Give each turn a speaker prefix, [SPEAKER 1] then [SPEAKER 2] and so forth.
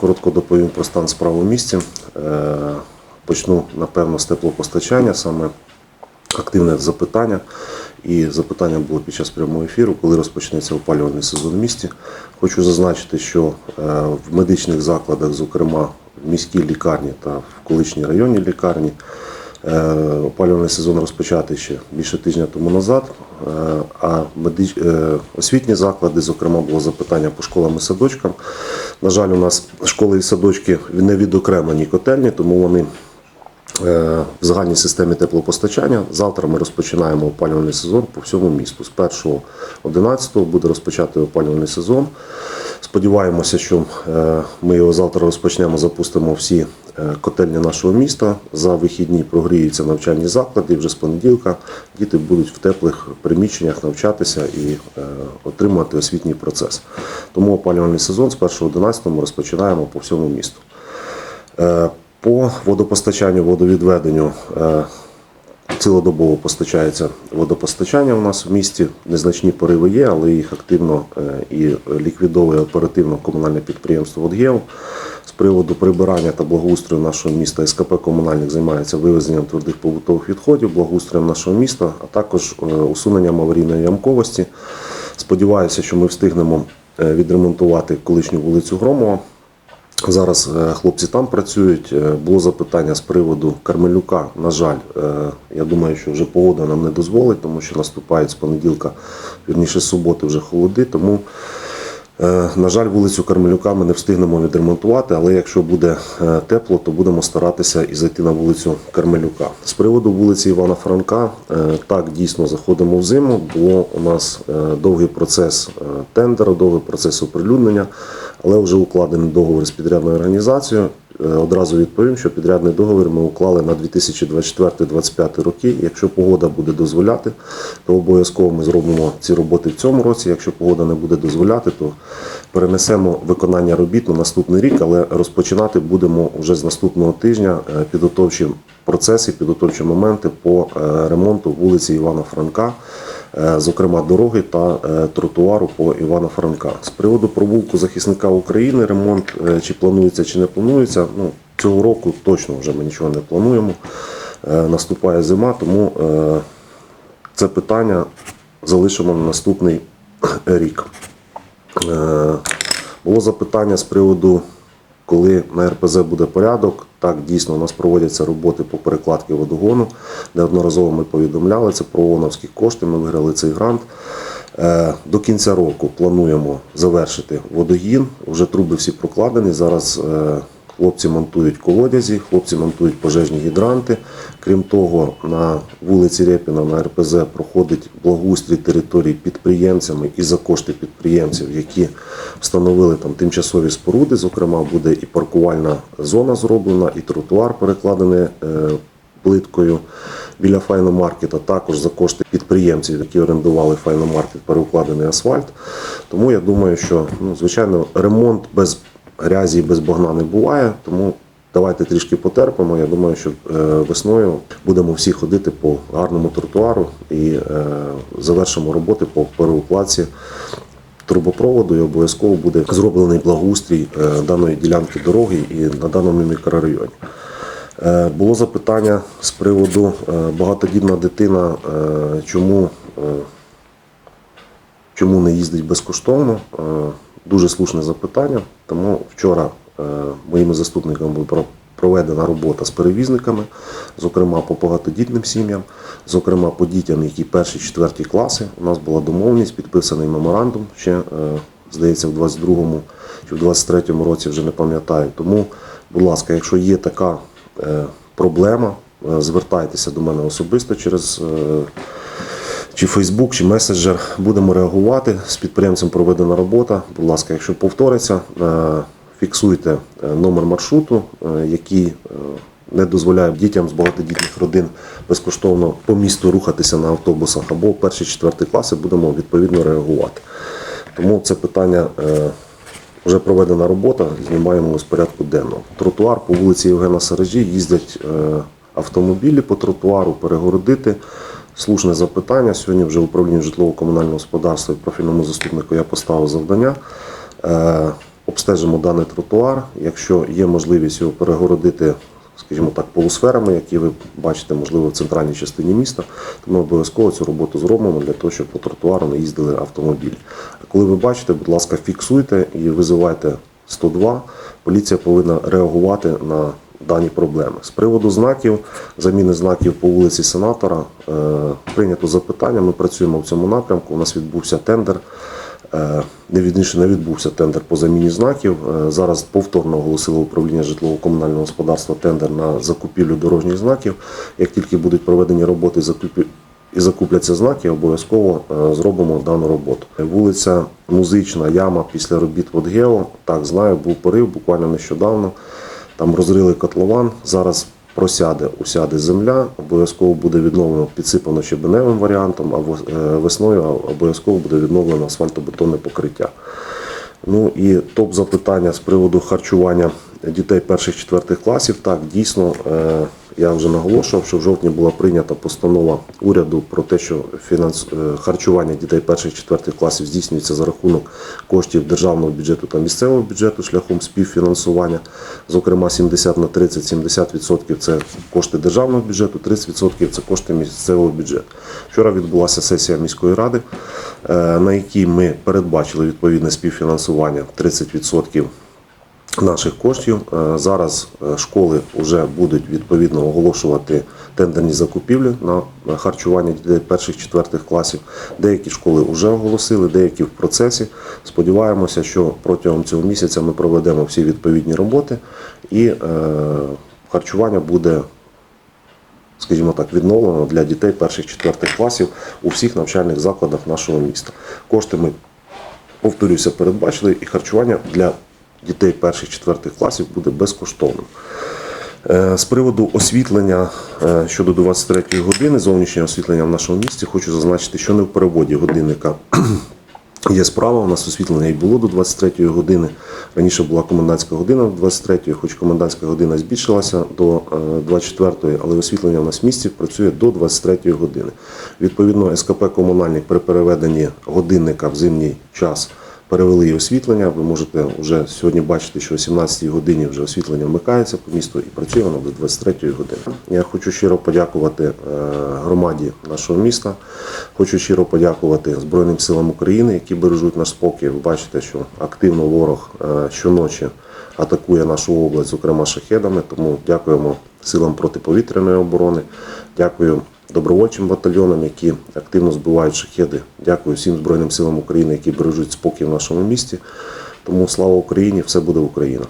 [SPEAKER 1] Коротко доповім про стан справ у місті. Е, Почну, напевно, з теплопостачання, саме активне запитання. І запитання було під час прямого ефіру, коли розпочнеться опалювальний сезон в місті. Хочу зазначити, що е, в медичних закладах, зокрема в міській лікарні та в колишній районній лікарні, опалювальний сезон розпочатий ще більше тижня тому назад. Е, А медич... е, освітні заклади, зокрема, було запитання по школам і садочкам. На жаль, у нас школи і садочки не відокремлені котельні, тому вони е, в загальній системі теплопостачання. Завтра ми розпочинаємо опалювальний сезон по всьому місту. З 1.11 буде розпочати опалювальний сезон. Сподіваємося, що е, ми його завтра розпочнемо, запустимо всі е, котельні нашого міста. За вихідні прогріються навчальні заклади. Вже з понеділка діти будуть в теплих приміщеннях навчатися і е, отримувати освітній процес. Тому опалювальний сезон з 1.11 ми розпочинаємо по всьому місту. По водопостачанню, водовідведенню цілодобово постачається водопостачання у нас в місті. Незначні пориви є, але їх активно е, і ліквідовує оперативно комунальне підприємство «Водгео». З приводу прибирання та благоустрою нашого міста СКП комунальник займається вивезенням твердих побутових відходів, благоустроєм нашого міста, а також е, усуненням аварійної ямковості. Сподіваюся, що ми встигнемо е, відремонтувати колишню вулицю Громова. Зараз е, хлопці там працюють. Е, Було запитання з приводу Кармелюка. На жаль, е, я думаю, що вже погода нам не дозволить, тому що наступають з понеділка, вірніше з суботи вже холоди. Тому, на жаль, вулицю Кармелюка ми не встигнемо відремонтувати, але якщо буде е, тепло, то будемо старатися і зайти на вулицю Кармелюка. З приводу вулиці Івана Франка, е, так дійсно заходимо в зиму. бо у нас е, довгий процес е, тендеру, довгий процес оприлюднення, але вже укладений договір з підрядною організацією. Е, Одразу відповім, що підрядний договір ми уклали на 2024-2025 роки. Якщо погода буде дозволяти, то обов'язково ми зробимо ці роботи в цьому році. Якщо погода не буде дозволяти, то перенесемо виконання робіт на наступний рік, але розпочинати будемо вже з наступного тижня е, підготовчі процеси, підготовчі моменти по е, ремонту вулиці Івана Франка. Е, Зокрема, дороги та е, тротуару по Івана Франка. З приводу провулку захисника України ремонт е, чи планується, чи не планується. Ну, цього року точно вже ми нічого не плануємо. Наступає зима, тому це питання залишимо на наступний рік. Було запитання з приводу, коли на РПЗ буде порядок. Так, дійсно, у нас проводяться роботи по перекладці водогону. Неодноразово ми повідомляли, це про ООНовські кошти, ми виграли цей грант. Е, До кінця року плануємо завершити водогін. Вже труби всі прокладені. Зараз е, хлопці монтують колодязі, хлопці монтують пожежні гідранти. Крім того, на вулиці Репіна на РПЗ проходить благоустрій територій підприємцями і за кошти підприємців, які встановили там тимчасові споруди. Зокрема, буде і паркувальна зона зроблена, і тротуар перекладений е, плиткою біля файномаркета, також за кошти підприємців, які орендували файномаркет, переукладений асфальт. Тому я думаю, що ну, звичайно ремонт без грязі без багна не буває. Тому давайте трішки потерпимо. Я думаю, що е, весною будемо всі ходити по гарному тротуару і е, завершимо роботи по переукладці трубопроводу і обов'язково буде зроблений благоустрій е, даної ділянки дороги і на даному мікрорайоні. Було запитання з приводу багатодітна дитина, чому, чому не їздить безкоштовно. Дуже слушне запитання. Тому вчора е, моїми заступниками була про- проведена робота з перевізниками, зокрема по багатодітним сім'ям, зокрема по дітям, які перші, четверті класи. У нас була домовленість, підписаний меморандум ще, е, здається, в 22-му чи в 23-му році, вже не пам'ятаю. Тому, будь ласка, якщо є така е, проблема, звертайтеся до мене особисто через. Чи Фейсбук, чи меседжер будемо реагувати. З підприємцем проведена робота. Будь ласка, якщо повториться, е, фіксуйте е, номер маршруту, е, який не дозволяє дітям з багатодітних родин безкоштовно по місту рухатися на автобусах або в перші четверті класи будемо відповідно реагувати. Тому це питання. вже проведена робота, знімаємо з порядку денного. Тротуар по вулиці Євгена Саражі їздять автомобілі по тротуару, перегородити. Слушне запитання. Сьогодні вже управління житлово-комунального господарства і профільному заступнику я поставив завдання. Е, обстежимо даний тротуар. Якщо є можливість його перегородити, скажімо так, полусферами, які ви бачите, можливо, в центральній частині міста, то ми обов'язково цю роботу зробимо для того, щоб по тротуару не їздили автомобілі. Коли ви бачите, будь ласка, фіксуйте і визивайте 102. Поліція повинна реагувати на дані проблеми. З приводу знаків, заміни знаків по вулиці Сенатора, е, прийнято запитання. Ми працюємо в цьому напрямку. У нас відбувся тендер. Е, Не відбувся тендер по заміні знаків. Е, Зараз повторно оголосило управління житлово-комунального господарства тендер на закупівлю дорожніх знаків. Як тільки будуть проведені роботи і закупляться знаки, обов'язково зробимо дану роботу. Вулиця Музична, яма після робіт Водгео. Так, знаю, був порив буквально нещодавно. Там розрили котлован. Зараз просяде, усяде земля, обов'язково буде відновлено, підсипано щебеневим варіантом, а е, весною обов'язково буде відновлено асфальтобетонне покриття. Ну і топ запитання з приводу харчування дітей перших четвертих класів. Так, дійсно, е, я вже наголошував, що в жовтні була прийнята постанова уряду про те, що фінанс... е, харчування дітей перших четвертих класів здійснюється за рахунок коштів державного бюджету та місцевого бюджету шляхом співфінансування. Зокрема, 70 на 30, 70% це кошти державного бюджету, 30% це кошти місцевого бюджету. Вчора відбулася сесія міської ради, е, на якій ми передбачили відповідне співфінансування 30% наших коштів. Е, Зараз е, школи вже будуть відповідно оголошувати тендерні закупівлі на харчування дітей перших четвертих класів. Деякі школи вже оголосили, деякі в процесі. Сподіваємося, що протягом цього місяця ми проведемо всі відповідні роботи і е, харчування буде. Скажімо так, відновлено для дітей перших четвертих класів у всіх навчальних закладах нашого міста. Кошти ми повторюся, передбачили, і харчування для дітей перших четвертих класів буде безкоштовним. Е, З приводу освітлення е, щодо 23 години, зовнішнього освітлення в нашому місті, хочу зазначити, що не в переводі годинника є справа. У нас освітлення і було до 23-ї години. Раніше була комендантська година до 23-ї, хоч комендантська година збільшилася до 24-ї, але освітлення в нас в місті працює до 23 години. Відповідно, СКП комунальник при переведенні годинника в зимній час перевели і освітлення. Ви можете вже сьогодні бачити, що о 17 годині вже освітлення вмикається по місту і працює воно до 23 години. Я хочу щиро подякувати е, громаді нашого міста. Хочу щиро подякувати Збройним силам України, які бережуть наш спокій. Ви бачите, що активно ворог е, щоночі атакує нашу область, зокрема шахедами. Тому дякуємо силам протиповітряної оборони. Дякую добровольчим батальйонам, які активно збивають шахеди. Дякую всім Збройним силам України, які бережуть спокій в нашому місті. Тому слава Україні! Все буде Україна!